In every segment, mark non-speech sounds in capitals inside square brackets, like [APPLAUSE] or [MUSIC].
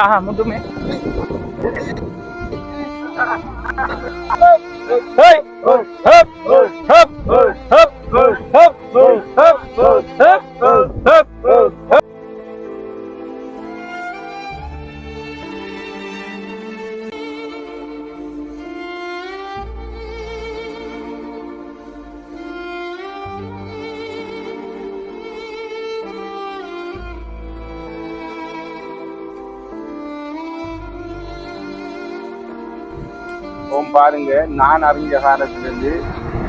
ஆஹா முட்டுமே ஓம் பாருங்க. நான் அறிஞ்ச காலத்திலிருந்து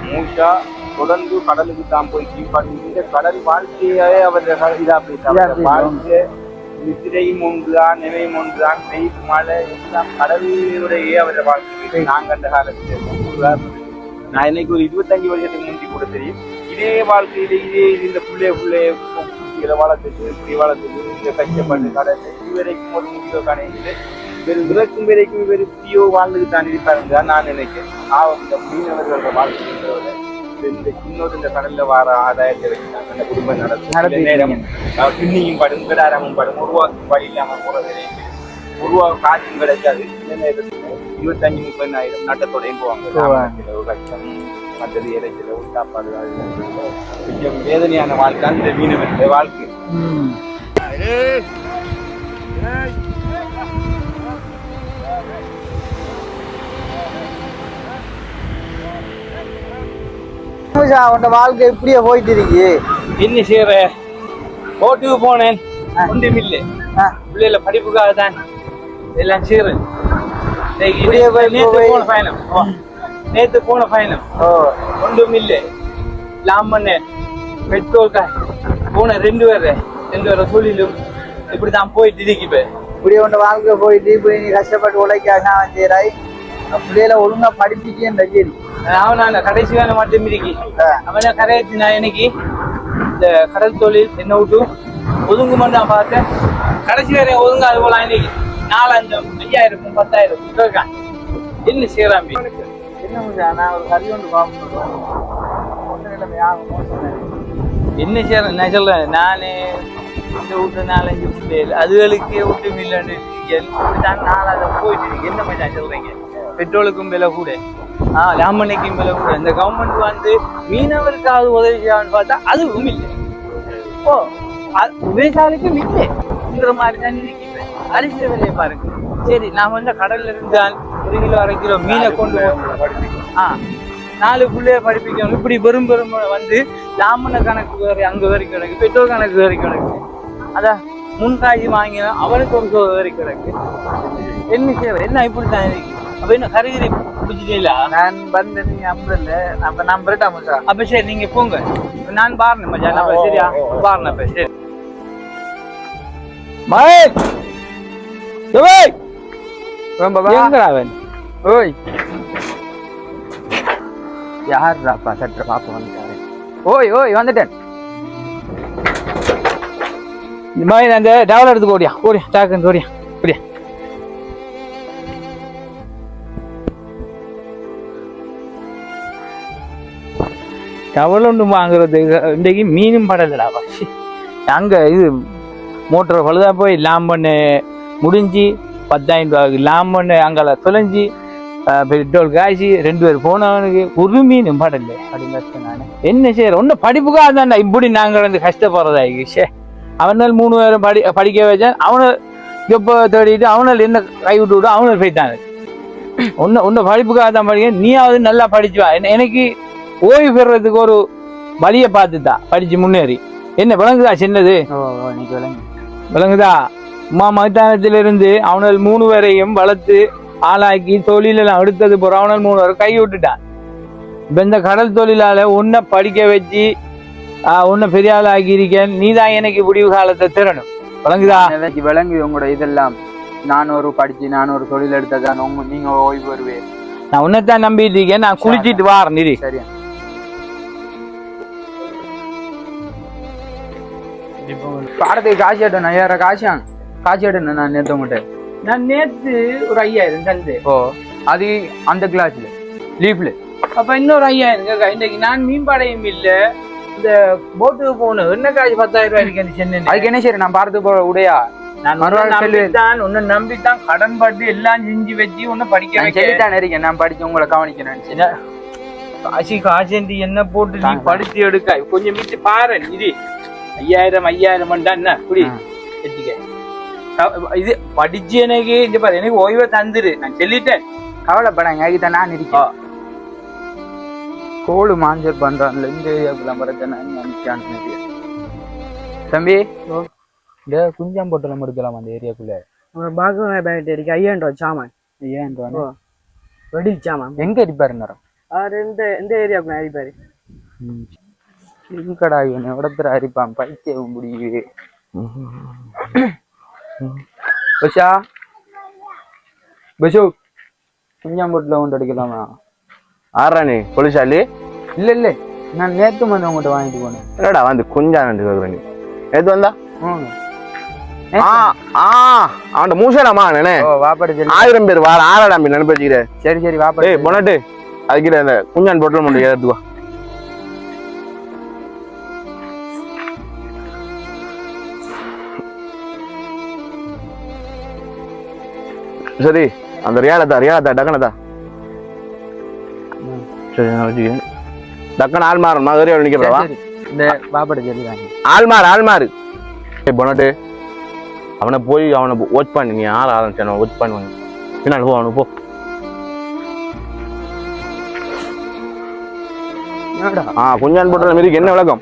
மூஷா தொடர்ந்து கடலுக்கு தான் போய் கீழ்பாடு இந்த கடல் வாழ்க்கையே அவர் இதா போயிட்டாங்க வாழ்க்கை நித்திரையும் ஒன்றுதான் நினைவும் ஒன்றுதான் வெயில் மழை எல்லாம் கடலுடைய அவருடைய வாழ்க்கை நான் கண்ட காலத்தில் நான் இன்னைக்கு ஒரு இருபத்தஞ்சு வருஷத்துக்கு முந்தி கூட தெரியும். இதே வாழ்க்கையில இதே இந்த புள்ளைய புள்ளைய வளர்த்துட்டு இப்படி வளர்த்துட்டு இந்த கஷ்டப்பட்டு கடல் இதுவரைக்கும் ஒரு முடிவு கடையில் இவர் இறக்கும் வரைக்கும் இவர் இப்படியோ வாழ்ந்துட்டு தான் இருப்பாருங்க நான் நினைக்கிறேன். பாவம் இந்த மீனவர்களோட வாழ்க்கைன்றவரை இந்த இன்னொரு இந்த கடல்ல வர ஆதாயத்தை வச்சு இந்த குடும்பம் நடத்தும் நடத்தி நேரம் பின்னியும் படும் கிடாரமும் படும் உருவாக்கும் வழி இல்லாம போறது உருவாக காற்றும் கிடைக்காது. இந்த நேரத்துல இருபத்தஞ்சு முப்பதாயிரம் நட்டத்தோடையும் போவாங்க. லட்சம் மற்றது இறைச்சல ஒரு சாப்பாடு கொஞ்சம் வேதனையான வாழ்க்கை அந்த மீனவர்களுடைய வாழ்க்கை. உன்னோட வாழ்க்கை இப்படியே போயிட்டு இருக்கு. என்ன செய்யற கோட்டுக்கு போனேன். ஒன்றும் இல்லை ஆ. பிள்ளைல படிப்புக்காக தான். எல்லாம் செய்யறேன் நேற்று போன பயணம். நேற்று போன பயணம். ஒன்றும் இல்லை லாமண்ண பெட்ரோல்கா போன ரெண்டு பேர் ரெண்டு பேர தொழிலும் இப்படிதான் போயிட்டு இருக்கிப்பேன் இப்படியே உன்னோட வாழ்க்கை போயிட்டு இப்படி நீ கஷ்டப்பட்டு உழைக்காக செய்யறாய்? பிள்ளையில ஒழுங்கா படிப்பிக்கேன் சரி அவன் நான் கடைசி வேலை மட்டும் இருக்கி. அவனை கரையாச்சு நான் இன்னைக்கு இந்த கடல் தொழில் என்ன விட்டு ஒதுங்குமென்னு நான் பார்த்தேன். கடைசி வேலை ஒதுங்க அது போல இன்னைக்கு நாலஞ்சம் ஐயாயிரம் பத்தாயிரம் கேட்கான் என்ன செய்யறாம்பி என்ன நான் ஒரு கறி ஒன்று பார்க்கணும் என்ன செய்யறேன் நான் சொல்றேன் நானு இந்த வீட்டு நாலஞ்சு பிள்ளைகள் அதுகளுக்கு விட்டு நான் நாலாவது போயிட்டு இருக்கு என்ன மச்சான் சொல்றீங்க? பெட்ரோலுக்கும் விலை கூட. ஆ லாமண்ணைக்கும் விலை கூட. இந்த கவர்மெண்ட் வந்து மீனவருக்காவது உதவி செய்யலாம்னு பார்த்தா அதுவும் இல்லை. ஓ அது விவசாயிகளுக்கும் இல்லைங்கிற மாதிரி தான் நினைக்கிறேன். அரிசி விலையை பாருங்க. சரி நான் வந்து கடல்ல இருந்தால் ஒரு கிலோ அரை கிலோ மீனை கொண்டு ஆ நாலு பிள்ளைய படிப்பிக்கணும். இப்படி பெரும் பெரும் வந்து லாமன கணக்கு வேறு அங்க வரைக்கும் கிடக்கு பெட்ரோல் கணக்கு வரைக்கும் கிடக்கு. அதான் முன்காய்ச்சி வாங்கினா அவனுக்கு ஒரு வரைக்கும் கிடக்கு. என்ன செய்ய என்ன இப்படி தான் இருக்கு? அப்ப என்ன கருகிரி பிடிச்சிட்டீங்களா நான் வந்து நீங்க அம்பல அப்ப நான் வரட்டா மச்சா அப்ப சரி நீங்க போங்க. நான் பாருங்க மச்சான். அப்ப சரியா? பாருங்க அப்ப சரி. மகேஷ்! ஏய் எங்கடா அவன்? ஓய். யார்ராப்பா சற்று பாப்பா வந்துட்டாரு ஓய் ஓய் வந்துட்டேன். இந்த மாதிரி அந்த டவல் எடுத்து ஓடியா ஓடியா டாக்குன்னு ஓடியா ஓடியா எவ்வளோண்டு ஒன்று வாங்குறது. இன்றைக்கு மீனும் படலடா சி அங்கே இது மோட்டர் பழுதாக போய் லாம்பண்ணு முடிஞ்சு பத்தாயிரம் ரூபாய்க்கு லாம்பண்ணு அங்கே தொலைஞ்சி பெட்ரோல் காய்ச்சி ரெண்டு பேர் போனவனுக்கு ஒரு மீனும் படல. அப்படின்னு நான். என்ன செய்யற ஒன்றும் படிப்புக்காக தான்டா இப்படி நாங்கள் வந்து கஷ்டப்படுறதாகி சே அவனால் மூணு பேரும் படி படிக்க வச்சான். அவனை எப்போ தேடிட்டு அவனால் என்ன கை விட்டு விட்டு அவனால் போய்த்தான் ஒன்று ஒன்று படிப்புக்காக தான் படிக்க நீயாவது நல்லா படிச்சு வா என்ன- எனக்கு ஓய்வு பெறுறதுக்கு ஒரு வழியை பார்த்துட்டா படிச்சு முன்னேறி. என்ன விளங்குதா சின்னது? விளங்குதா? அம்மா மைதானத்திலிருந்து அவனால் மூணு பேரையும் வளர்த்து ஆளாக்கி தொழிலெல்லாம் எடுத்தது போற அவனால் மூணு பேரை கை விட்டுட்டான் இப்ப இந்த கடல் தொழிலால உன்னை படிக்க வச்சு உன்னை பெரிய ஆள் ஆக்கியிருக்கேன். நீ தான் எனக்கு விடிவு காலத்தை திறனும் விளங்குதா? விளங்குது உங்களோட இதெல்லாம். நான் ஒரு படிச்சு நான் ஒரு தொழில் எடுத்ததான் உங்க நீங்க ஓய்வு வருவேன் நான் உன்னைத்தான் நம்பிட்டு இருக்கேன். நான் குளிச்சிட்டு வாரேன் நிதி பாடத்துக்கு காசு எடுக்கணும் ஐயாயிரம் காசு காசு எடுக்கணும் நான் நேற்று உங்கள்கிட்ட நான் நேத்து ஒரு ஐயாயிரம் தந்து ஓ அது அந்த கிளாஸ்ல லீஃப்ல அப்ப இன்னொரு ஐயாயிரம் இன்னைக்கு நான் மீன்பாடையும் இல்ல. இந்த போட்டுக்கு போகணும். என்ன காசு பத்தாயிரம் ரூபாய் இருக்கு சென்னை அதுக்கு என்ன சரி நான் பார்த்து உடையா? நான். நம்பித்தான் உன்னை நம்பித்தான் கடன் பட்டு எல்லாம் செஞ்சு வச்சு உன்னை படிக்க சொல்லித்தான் இருக்கேன் நான் படிச்சு உங்களை கவனிக்கணும் என்ன? காசி காசேந்தி என்ன போட்டு நீ. படிச்சு எடுக்க? கொஞ்சம் மிச்சு பாரு இது ஐயாயிரம் ஐயாயிரம் என்ன புடி இது படிச்சு எனக்கு இங்க பாரு எனக்கு ஓய்வை தந்துரு நான் சொல்லிட்டேன் கவலைப்படாங்க அதுதான் நான் இருக்கேன் கோழு மாஞ்சல் பண்றான்ல இந்த ஏரியாவுக்குலாம் பிரச்சனை நினைக்கான்னு தம்பி இந்த குஞ்சாம் பொட்டலம் எடுக்கலாம் அந்த ஏரியாக்குள்ள பாக்கு பேட் இருக்கு ஐயாயிரம் ரூபா சாமான் ஏன் வெடி சாமான் எங்க அடிப்பாரு நேரம் அவர் இந்த இந்த ஏரியாவுக்கு அடிப்பாரு இருக்கடா இவன் எவ்வளத்துல அரிப்பான் பைத்திய முடியுது பஷா? பஷு குஞ்சாம் பொட்டல கொண்டு அடிக்கலாமா? ஆறானே பொலிசாலி இல்ல இல்ல நான் நேத்து வந்து உங்ககிட்ட வாங்கிட்டு போனேன். என்னடா வந்து கொஞ்சம் நண்டு கேக்குறேன் எது வந்தா. ஆ ஆ அவன் மூசலாமா நானே? வாப்பாடு ஆயிரம் பேர் வாழ ஆறாடா அப்படி நினைப்பு வச்சுக்கிறேன் சரி சரி வாப்பாடு பொனட்டு அதுக்கிட்ட அந்த குஞ்சான் பொட்டல் மட்டும் எடுத்துக்கோ சரி அந்த ரியாலத்தா ரியாலத்தா டக்கனதா சரி நான் வச்சுக்கிறேன் டக்கன் ஆள் மாறும் நான் ஏரியாவில் நிற்கிறவா. இந்த வாப்பாடு சொல்லி ஆள்மார் ஏய் பொனட்டு அவனை போய் அவனை வாட்ச் பண்ணி. நீ ஆள் ஆரம்பிச்சான வாட்ச் பண்ணுவாங்க பின்னால் போ அவனுக்கு போ. ஆ குஞ்சான் போட்டுற மாரி என்ன விளக்கம்?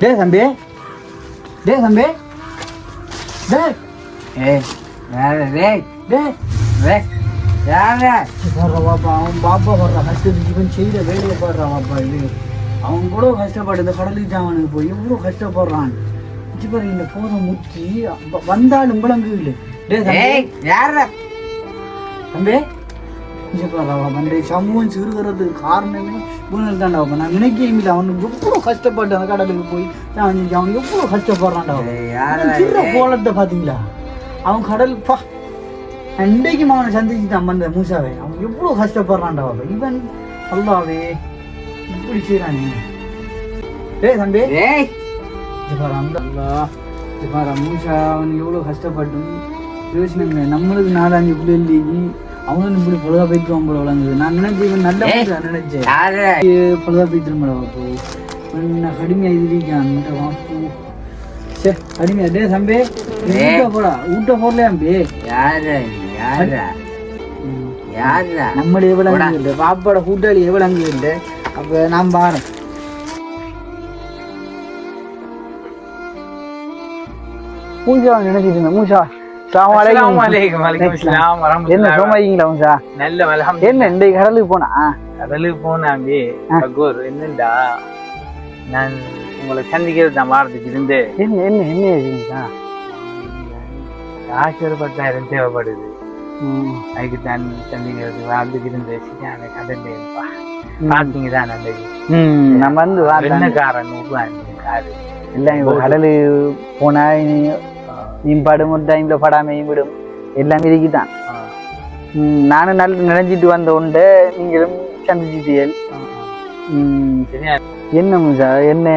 டே தம்பி டே தம்பி டே ஏ வேற ரே டே ரே யார போடுற பாப்பா அவன் பாப்பா போடுற கஷ்டத்துக்கு இவன் செய்த வேலையை பாடுறான் பாப்பா இது அவன் கூட கஷ்டப்பட்டு இந்த கடலுக்கு அவனுக்கு போய் இவ்வளோ கஷ்டப்படுறான் இந்த போதும் முத்தி வந்தாலும் விளங்கு இல்லை டே தம்பி யார தம்பி அவன் வந்து சமூகம் சிறுகிறதுக்கு காரணமே தான்டா அவன். நான் நினைக்கவே அவனுக்கு எவ்வளோ கஷ்டப்பட்டு அந்த கடலுக்கு போய் அவன் அவன் எவ்வளோ கஷ்டப்படுறான்டா அவன். சின்ன கோலத்தை பாத்தீங்களா அவன் கடல் பா. அன்றைக்கு அவனை சந்திச்சுட்டான் அந்த மூசாவை. அவன் எவ்வளவு கஷ்டப்படுறான்டா அவன். இவன் அல்லாவே இப்படி செய்யறானே டேய் தம்பி. இது பாரு அந்த அல்லா மூசா அவன் எவ்வளவு கஷ்டப்பட்டும். யோசனை இல்லை. நம்மளுக்கு நாலஞ்சு பிள்ளைங்க அவனும் இப்படி பொழுதா போயிட்டு போல விளங்குது. நான் நினைச்சேன் இவன் நல்ல நினைச்சேன். பொழுதா போயிட்டு அப்போ நான் கடுமையா இருக்கான் வாப்பு சரி கடுமையா. டே தம்பி நீ ஊட்ட போடா. ஊட்ட போடலையா தம்பி நம்மள எவ்வளவு அங்கு இல்லை பாப்பாட கூட்டாளி எவ்வளவு அங்கு இல்லை அப்ப நான் பாறேன் மூசா நினைச்சிட்டு இருந்தேன் மூசா என்ன சோமாயிங்களா நல்ல. என்ன கடலுக்கு போனா? கடலுக்கு போனாம்பி பகோர் என்னண்டா? நான் உங்களை சந்திக்கிறது தான் வாரத்துக்கு இருந்து. என்ன என்ன என்ன மூசா ஆசிரியப்பட்டாயிரம் தேவைப்படுது. அதுக்கு தான் சந்திக்கிறது வாரத்துக்கு இருந்து. சரியான கடல் இருப்பா பாத்தீங்க தான் நல்லது. ம் நம்ம வந்து பார்த்தேன் வெண்ணக்காரன் உட்காந்து காரு. எல்லாம் இப்போ கடலு போனா இனி மீன்பாடும் ஒரு டைம்ல படாமையும் விடும். எல்லாம். ம், நானும் நல்ல நினைச்சிட்டு வந்த உண்டு நீங்களும் சந்திச்சிட்டீர்கள். என்ன முஜா என்ன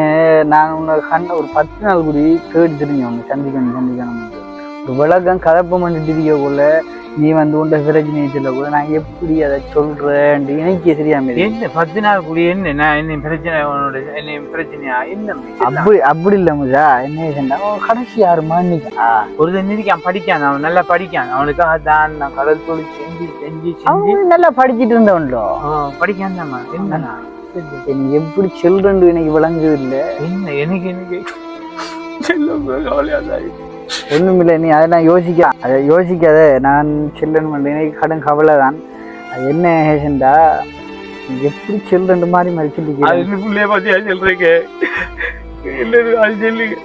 நான் உன்னை கண்ண ஒரு பத்து நாள் கூடி கேட்டு தெரிஞ்சேன் உன்னை சந்திக்கணும் சந்திக்கணும். ஒரு விளக்கம் கலப்பம் பண்ணிட்டு இருக்கக்குள்ள நீ வந்து உண்ட பிரச்சனை கூட நான் எப்படி அதை சொல்றேன் எனக்கு தெரியாம. என்ன பத்து நாள் கூடி என்ன? நான் என்ன பிரச்சனை உன்னோட என்ன பிரச்சனையா? என்ன அப்படி அப்படி இல்ல முஜா. என்ன அவன் கடைசி யாரு மாணிக்கா ஒரு தெரிஞ்சிருக்கான் படிக்கான் அவன் நல்லா படிக்கான். அவனுக்காக தான் நான் கடல் தொழில் செஞ்சு செஞ்சு செஞ்சு. நல்லா படிச்சிட்டு இருந்தவன்டோ படிக்கான் தான்மா என்னண்ணா எனக்கு எப்படி சொல்றேன்னு எனக்கு விளங்குது இல்ல. என்ன எனக்கு எனக்கு. கவலையாதான் ஒண்ணுமில்லை நீ அதை நான் யோசிக்க. அதை யோசிக்காத நான் செல்லன் பண்ண எனக்கு கடன் கவலை தான் அது என்ன ஹேசன்டா எப்படி செல்லுன்ற மாதிரி மாதிரி அது இந்த புள்ளைய பத்தியா சொல்றீங்க? இல்லது அது சொல்லுங்க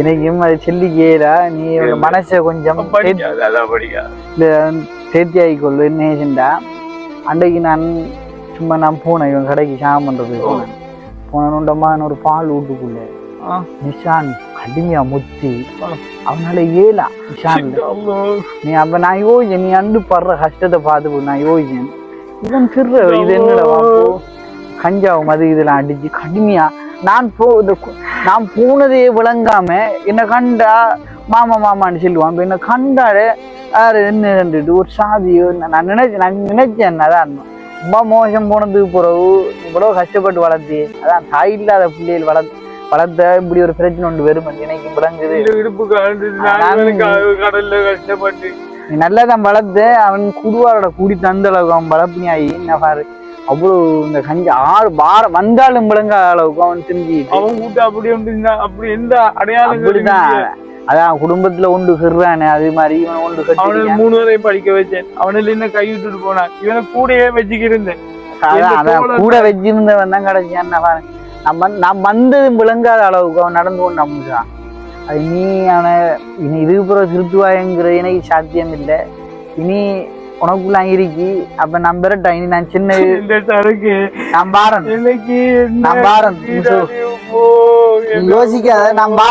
எனக்கும் அது சொல்லிக்கேடா. நீ மனசை கொஞ்சம் தேர்த்தி ஆகிக்கொள்ளு என்னேஜெண்டா அன்றைக்கு நான் சும்மா நான் போனேன் இவன் கடைக்கு ஷாம் பண்றது போனேன் போனோண்டமா ஒரு பால் வீட்டுக்குள்ள. ஆ. நிஷான் கடுமையா முத்தி அவனால ஏலா நிஷான் நீ அப்ப நான் யோசிச்சேன் நீ அண்டு படுற கஷ்டத்தை பார்த்து நான் யோசிச்சேன் இவன் திருற இது என்னடா கஞ்சாவும் அது இதெல்லாம் அடிச்சு கடுமையா நான் போ நான் போனதே விளங்காம என்ன கண்டா மாமா மாமான்னு சொல்லுவான் என்ன கண்டாரு யாரு என்ன கண்டுட்டு ஒரு சாதியோ நான் நினைச்சேன் நான் நினைச்சேன் அதான் ரொம்ப மோசம் போனதுக்கு பிறகு இவ்வளவு கஷ்டப்பட்டு வளர்த்தி அதான் தாய் இல்லாத பிள்ளைகள் வளர்த்து வளர்த்த இப்படி ஒரு பிரச்சனை ஒன்று வரும் எனக்கு விளங்குது. கடல்ல கஷ்டப்பட்டு. நல்லா தான் வளர்த்து அவன் குடுவாரோட கூடி தந்த அளவுக்கு அவன் வளர்ப்பினியாயி என்ன பாரு அவ்வளவு இந்த கஞ்சி ஆறு பார வந்தாலும் விளங்காத அளவுக்கு அவன் திரும்பி அவன் கூட்ட அப்படி ஒன்று அப்படி எந்த இல்லையே. அதான் குடும்பத்துல ஒன்று கிடுறானே அது மாதிரி இவன் ஒன்று கட்டி மூணு வரை படிக்க வச்சேன். அவனில் என்ன கை விட்டுட்டு போனான்? இவனை கூடயே வச்சுக்கிருந்தேன் அதான் கூட வச்சிருந்தவன் தான் கிடைச்சான் என்ன பாரு. நம்ம நான் வந்ததும் விளங்காத அளவுக்கு அவன் நடந்து கொண்டு நம்புறான் அது அவனை இனி இதுக்கு பிறகு திருத்துவாயங்கிறது எனக்கு சாத்தியம் இல்லை. இனி உனக்குள்ள இருக்கி அப்ப நான் பெறட்டா இனி நான் சின்ன [LAUGHS] இந்த சரக்கு நான் பாரன். எனக்கு என்ன நான் பாரன். இதாடி போ, நீ யோசிக்காத நான் பா